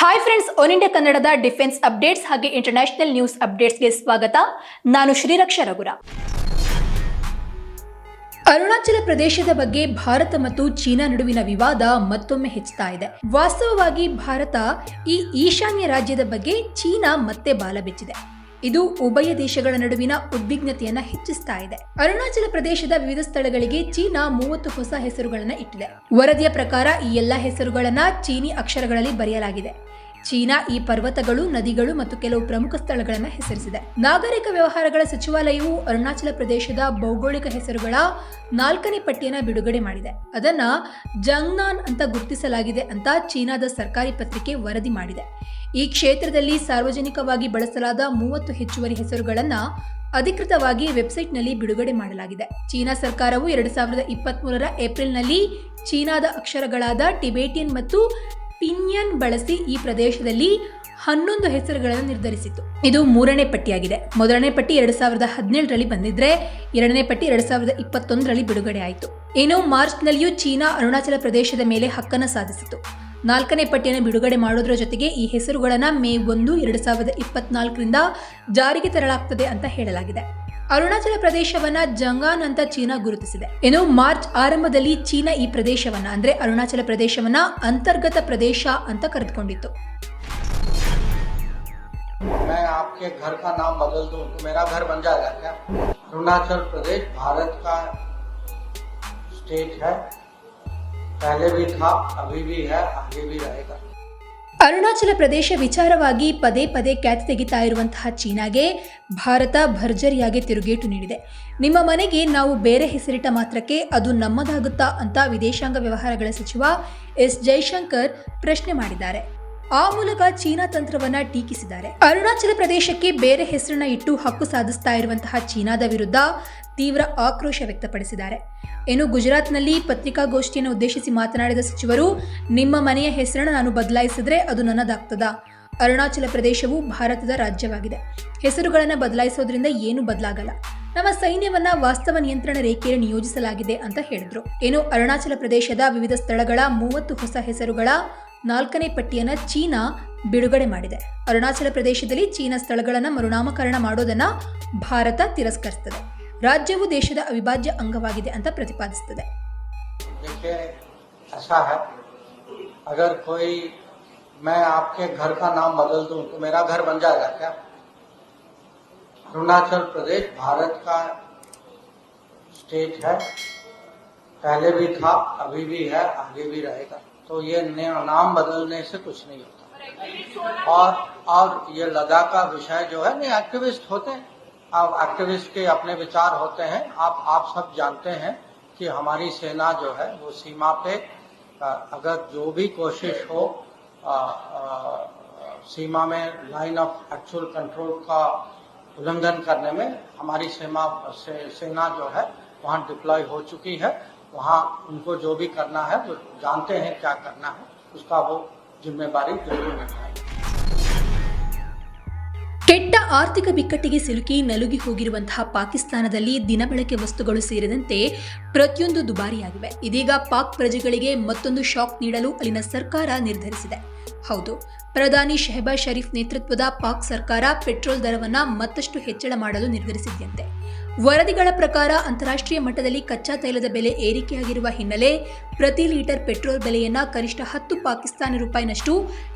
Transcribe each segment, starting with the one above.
Hi friends one India ಕನ್ನಡದ defence updates ಹಾಗೆ international news ಅಪ್ಡೇಟ್ಸ್ಗೆ ಸ್ವಾಗತ. ನಾನು ಶ್ರೀರಕ್ಷ ರಘುರ. ಅರುಣಾಚಲ ಪ್ರದೇಶದ ಬಗ್ಗೆ ಭಾರತ ಮತ್ತು ಚೀನಾ ನಡುವಿನ ವಿವಾದ ಮತ್ತೊಮ್ಮೆ ಹೆಚ್ಚುತ್ತಾ ಇದೆ. ವಾಸ್ತವವಾಗಿ ಭಾರತ ಈ ಈಶಾನ್ಯ ರಾಜ್ಯದ ಬಗ್ಗೆ ಚೀನಾ ಮತ್ತೆ ಬಾಲ ಬಿಚ್ಚಿದೆ. ಇದು ಉಭಯ ದೇಶಗಳ ನಡುವಿನ ಉದ್ವಿಗ್ನತೆಯನ್ನ ಹೆಚ್ಚಿಸ್ತಾ ಇದೆ. ಅರುಣಾಚಲ ಪ್ರದೇಶದ ವಿವಿಧ ಸ್ಥಳಗಳಿಗೆ ಚೀನಾ ಮೂವತ್ತು ಹೊಸ ಹೆಸರುಗಳನ್ನ ಇಟ್ಟಿದೆ. ವರದಿಯ ಪ್ರಕಾರ ಈ ಎಲ್ಲ ಹೆಸರುಗಳನ್ನ ಚೀನಿ ಅಕ್ಷರಗಳಲ್ಲಿ ಬರೆಯಲಾಗಿದೆ. ಚೀನಾ ಈ ಪರ್ವತಗಳು, ನದಿಗಳು ಮತ್ತು ಕೆಲವು ಪ್ರಮುಖ ಸ್ಥಳಗಳನ್ನು ಹೆಸರಿಸಿದೆ. ನಾಗರಿಕ ವ್ಯವಹಾರಗಳ ಸಚಿವಾಲಯವು ಅರುಣಾಚಲ ಪ್ರದೇಶದ ಭೌಗೋಳಿಕ ಹೆಸರುಗಳ ನಾಲ್ಕನೇ ಪಟ್ಟಿಯನ್ನು ಬಿಡುಗಡೆ ಮಾಡಿದೆ. ಅದನ್ನ ಜಂಗ್ನಾನ್ ಅಂತ ಗುರುತಿಸಲಾಗಿದೆ ಅಂತ ಚೀನಾದ ಸರ್ಕಾರಿ ಪತ್ರಿಕೆ ವರದಿ ಮಾಡಿದೆ. ಈ ಕ್ಷೇತ್ರದಲ್ಲಿ ಸಾರ್ವಜನಿಕವಾಗಿ ಬಳಸಲಾದ ಮೂವತ್ತು ಹೆಚ್ಚುವರಿ ಹೆಸರುಗಳನ್ನು ಅಧಿಕೃತವಾಗಿ ವೆಬ್ಸೈಟ್ನಲ್ಲಿ ಬಿಡುಗಡೆ ಮಾಡಲಾಗಿದೆ. ಚೀನಾ ಸರ್ಕಾರವು ಎರಡು ಸಾವಿರದ ಇಪ್ಪತ್ಮೂರರ ಏಪ್ರಿಲ್ನಲ್ಲಿ ಚೀನಾದ ಅಕ್ಷರಗಳಾದ ಟಿಬೇಟಿಯನ್ ಮತ್ತು ಪಿನ್ಯನ್ ಬಳಸಿ ಈ ಪ್ರದೇಶದಲ್ಲಿ ಹನ್ನೊಂದು ಹೆಸರುಗಳನ್ನು ನಿರ್ಧರಿಸಿತು ಇದು ಮೂರನೇ ಪಟ್ಟಿಯಾಗಿದೆ. ಮೊದಲನೇ ಪಟ್ಟಿ ಎರಡು ಸಾವಿರದ ಹದಿನೇಳರಲ್ಲಿ ಬಂದಿದ್ರೆ ಎರಡನೇ ಪಟ್ಟಿ ಎರಡು ಸಾವಿರದ ಇಪ್ಪತ್ತೊಂದರಲ್ಲಿ ಬಿಡುಗಡೆ ಆಯಿತು. ಇನ್ನು ಮಾರ್ಚ್ನಲ್ಲಿಯೂ ಚೀನಾ ಅರುಣಾಚಲ ಪ್ರದೇಶದ ಮೇಲೆ ಹಕ್ಕನ್ನು ಸಾಧಿಸಿತು. ನಾಲ್ಕನೇ ಪಟ್ಟಿಯನ್ನು ಬಿಡುಗಡೆ ಮಾಡೋದ್ರ ಜೊತೆಗೆ ಈ ಹೆಸರುಗಳನ್ನು ಮೇ ಒಂದು ಎರಡು ಸಾವಿರದ ಇಪ್ಪತ್ನಾಲ್ಕರಿಂದ ಜಾರಿಗೆ ತರಲಾಗ್ತದೆ ಅಂತ ಹೇಳಲಾಗಿದೆ. ಅರುಣಾಚಲ ಪ್ರದೇಶವನ್ನ ಜಂಗಾನ್ ಅಂತ ಚೀನಾ ಗುರುತಿಸಿದೆ ಇನ್ನು ಮಾರ್ಚ್ ಆರಂಭದಲ್ಲಿ ಚೀನಾ ಈ ಪ್ರದೇಶವನ್ನ ಅಂದ್ರೆ ಅರುಣಾಚಲ ಪ್ರದೇಶವನ್ನ ಅಂತರ್ಗತ ಪ್ರದೇಶ ಅಂತ ಕರೆದುಕೊಂಡಿತ್ತು मैं आपके घर का नाम बदल दूं तो मेरा घर बन जाएगा क्या अरुणाचल प्रदेश भारत का स्टेट है पहले भी था अभी भी है आगे भी रहेगा ಅರುಣಾಚಲ ಪ್ರದೇಶ ವಿಚಾರವಾಗಿ ಪದೇ ಪದೇ ಖ್ಯಾತಿ ತೆಗಿತಾ ಇರುವಂತಹ ಚೀನಾಗೆ ಭಾರತ ಭರ್ಜರಿಯಾಗಿ ತಿರುಗೇಟು ನೀಡಿದೆ. ನಿಮ್ಮ ಮನೆಗೆ ನಾವು ಬೇರೆ ಹೆಸರಿಟ್ಟ ಮಾತ್ರಕ್ಕೆ ಅದು ನಮ್ಮದಾಗುತ್ತಾ ಅಂತ ವಿದೇಶಾಂಗ ವ್ಯವಹಾರಗಳ ಸಚಿವ ಎಸ್. ಜೈಶಂಕರ್ ಪ್ರಶ್ನೆ ಮಾಡಿದ್ದಾರೆ. ಆ ಮೂಲಕ ಚೀನಾ ತಂತ್ರವನ್ನ ಟೀಕಿಸಿದ್ದಾರೆ. ಅರುಣಾಚಲ ಪ್ರದೇಶಕ್ಕೆ ಬೇರೆ ಹೆಸರನ್ನ ಇಟ್ಟು ಹಕ್ಕು ಸಾಧಿಸ್ತಾ ಇರುವಂತಹ ಚೀನಾದ ವಿರುದ್ಧ ತೀವ್ರ ಆಕ್ರೋಶ ವ್ಯಕ್ತಪಡಿಸಿದ್ದಾರೆ. ಏನು ಗುಜರಾತ್ನಲ್ಲಿ ಪತ್ರಿಕಾಗೋಷ್ಠಿಯನ್ನು ಉದ್ದೇಶಿಸಿ ಮಾತನಾಡಿದ ಸಚಿವರು, ನಿಮ್ಮ ಮನೆಯ ಹೆಸರನ್ನು ನಾನು ಬದಲಾಯಿಸಿದ್ರೆ ಅದು ನನ್ನದಾಗ್ತದ. ಅರುಣಾಚಲ ಪ್ರದೇಶವು ಭಾರತದ ರಾಜ್ಯವಾಗಿದೆ. ಹೆಸರುಗಳನ್ನು ಬದಲಾಯಿಸೋದ್ರಿಂದ ಏನು ಬದಲಾಗಲ್ಲ. ನಮ್ಮ ಸೈನ್ಯವನ್ನ ವಾಸ್ತವ ನಿಯಂತ್ರಣ ರೇಖೆಯಲ್ಲಿ ನಿಯೋಜಿಸಲಾಗಿದೆ ಅಂತ ಹೇಳಿದ್ರು. ಏನು ಅರುಣಾಚಲ ಪ್ರದೇಶದ ವಿವಿಧ ಸ್ಥಳಗಳ ಮೂವತ್ತು ಹೊಸ ಹೆಸರುಗಳ ನಾಲ್ಕನೇ ಪಟ್ಟಿಯನ್ನ ಚೀನಾ ಬಿಡುಗಡೆ ಮಾಡಿದೆ ಅರುಣಾಚಲ ಪ್ರದೇಶದಲ್ಲಿ ಚೀನಾ ಸ್ಥಳಗಳನ್ನು ಮರುನಾಮಕರಣ ಮಾಡೋದನ್ನ ಭಾರತ ತಿರಸ್ಕರಿಸುತ್ತದೆ ರಾಜ್ಯವು ದೇಶದ ಅವಿಭಾಜ್ಯ ಅಂಗವಾಗಿದೆ ಅಂತ ಪ್ರತಿಪಾದಿಸುತ್ತದೆ देखिए ऐसा है अगर कोई मैं आपके घर का नाम बदल दूं तो मेरा घर बन जाएगा क्या अरुणाचल प्रदेश भारत का स्टेट है पहले भी था अभी भी है आगे भी रहेगा तो ये नाम बदलने से कुछ नहीं होता। और और ये लद्दाख का विषय जो है नहीं एक्टिविस्ट होते हैं। अब एक्टिविस्ट के अपने विचार होते हैं। आप आप सब जानते हैं कि हमारी सेना जो है वो सीमा पे अगर जो भी कोशिश हो अ, अ, सीमा में लाइन ऑफ़ एक्चुअल कंट्रोल का उल्लंघन करने में हमारी सेना से, सेना जो है वहाँ डिप्लॉय हो चुकी है। वहाँ उनको जो भी करना है वो जानते हैं क्या करना है उसका वो जिम्मेदारी जरूर निभाएंगे ಕೆಟ್ಟ ಆರ್ಥಿಕ ಬಿಕ್ಕಟ್ಟಿಗೆ ಸಿಲುಕಿ ನಲುಗಿ ಹೋಗಿರುವಂತಹ ಪಾಕಿಸ್ತಾನದಲ್ಲಿ ದಿನಬಳಕೆ ವಸ್ತುಗಳು ಸೇರಿದಂತೆ ಪ್ರತಿಯೊಂದು ದುಬಾರಿಯಾಗಿವೆ ಇದೀಗ ಪಾಕ್ ಪ್ರಜೆಗಳಿಗೆ ಮತ್ತೊಂದು ಶಾಕ್ ನೀಡಲು ಅಲ್ಲಿನ ಸರ್ಕಾರ ನಿರ್ಧರಿಸಿದೆ ಹೌದು ಪ್ರಧಾನಿ ಶೆಹಬಾಜ್ ಶರೀಫ್ ನೇತೃತ್ವದ ಪಾಕ್ ಸರ್ಕಾರ ಪೆಟ್ರೋಲ್ ದರವನ್ನ ಮತ್ತಷ್ಟು ಹೆಚ್ಚಳ ಮಾಡಲು ನಿರ್ಧರಿಸಿದ್ದಂತೆ ವರದಿಗಳ ಪ್ರಕಾರ ಅಂತಾರಾಷ್ಟ್ರೀಯ ಮಟ್ಟದಲ್ಲಿ ಕಚ್ಚಾ ತೈಲದ ಬೆಲೆ ಏರಿಕೆಯಾಗಿರುವ ಹಿನ್ನೆಲೆ ಪ್ರತಿ ಲೀಟರ್ ಪೆಟ್ರೋಲ್ ಬೆಲೆಯನ್ನು ಕನಿಷ್ಠ ಹತ್ತು ಪಾಕಿಸ್ತಾನಿ ರೂಪಾಯಿನಷ್ಟು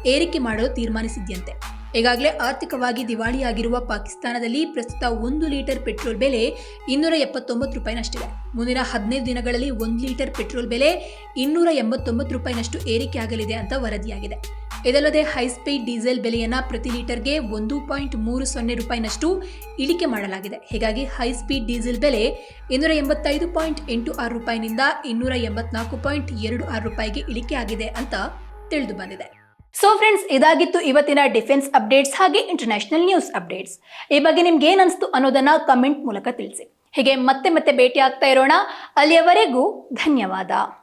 ಏರಿಕೆ ಮಾಡಲು ತೀರ್ಮಾನಿಸಿದ್ದಂತೆ ಈಗಾಗಲೇ ಆರ್ಥಿಕವಾಗಿ ದಿವಾಳಿಯಾಗಿರುವ ಪಾಕಿಸ್ತಾನದಲ್ಲಿ ಪ್ರಸ್ತುತ ಒಂದು ಲೀಟರ್ ಪೆಟ್ರೋಲ್ ಬೆಲೆ ಇನ್ನೂರ ಎಪ್ಪತ್ತೊಂಬತ್ತು ರೂಪಾಯಿನಷ್ಟಿದೆ. ಮುಂದಿನ ಹದಿನೈದು ದಿನಗಳಲ್ಲಿ ಒಂದು ಲೀಟರ್ ಪೆಟ್ರೋಲ್ ಬೆಲೆ ಇನ್ನೂರ ಎಂಬತ್ತೊಂಬತ್ತು ರೂಪಾಯಿನಷ್ಟು ಏರಿಕೆಯಾಗಲಿದೆ ಅಂತ ವರದಿಯಾಗಿದೆ. ಇದಲ್ಲದೆ ಹೈಸ್ಪೀಡ್ ಡೀಸೆಲ್ ಬೆಲೆಯನ್ನ ಪ್ರತಿ ಲೀಟರ್ಗೆ ಒಂದು ಪಾಯಿಂಟ್ ಮೂರು ಸೊನ್ನೆ ರೂಪಾಯಿನಷ್ಟು ಇಳಿಕೆ ಮಾಡಲಾಗಿದೆ. ಹೀಗಾಗಿ ಹೈಸ್ಪೀಡ್ ಡೀಸೆಲ್ ಬೆಲೆ ಇನ್ನೂರ ಎಂಬತ್ತೈದು ಪಾಯಿಂಟ್ ಎಂಟು ಆರು ರೂಪಾಯಿನಿಂದ ಇನ್ನೂರ ಎಂಬತ್ನಾಲ್ಕು ಪಾಯಿಂಟ್ ಎರಡು ಆರು ರೂಪಾಯಿಗೆ ಇಳಿಕೆ ಆಗಿದೆ ಅಂತ ತಿಳಿದು ಬಂದಿದೆ. ಸೊ ಫ್ರೆಂಡ್ಸ್ ಇದಾಗಿತ್ತು ಇವತ್ತಿನ ಡಿಫೆನ್ಸ್ ಅಪ್ಡೇಟ್ಸ್ ಹಾಗೆ ಇಂಟರ್ನ್ಯಾಷನಲ್ ನ್ಯೂಸ್ ಅಪ್ಡೇಟ್ಸ್. ಈ ಬಗ್ಗೆ ನಿಮ್ಗೆ ಏನ್ ಅನಿಸ್ತು ಅನ್ನೋದನ್ನ ಕಮೆಂಟ್ ಮೂಲಕ ತಿಳಿಸಿ. ಹೀಗೆ ಮತ್ತೆ ಮತ್ತೆ ಭೇಟಿ ಆಗ್ತಾ ಇರೋಣ. ಅಲ್ಲಿಯವರೆಗೂ ಧನ್ಯವಾದ.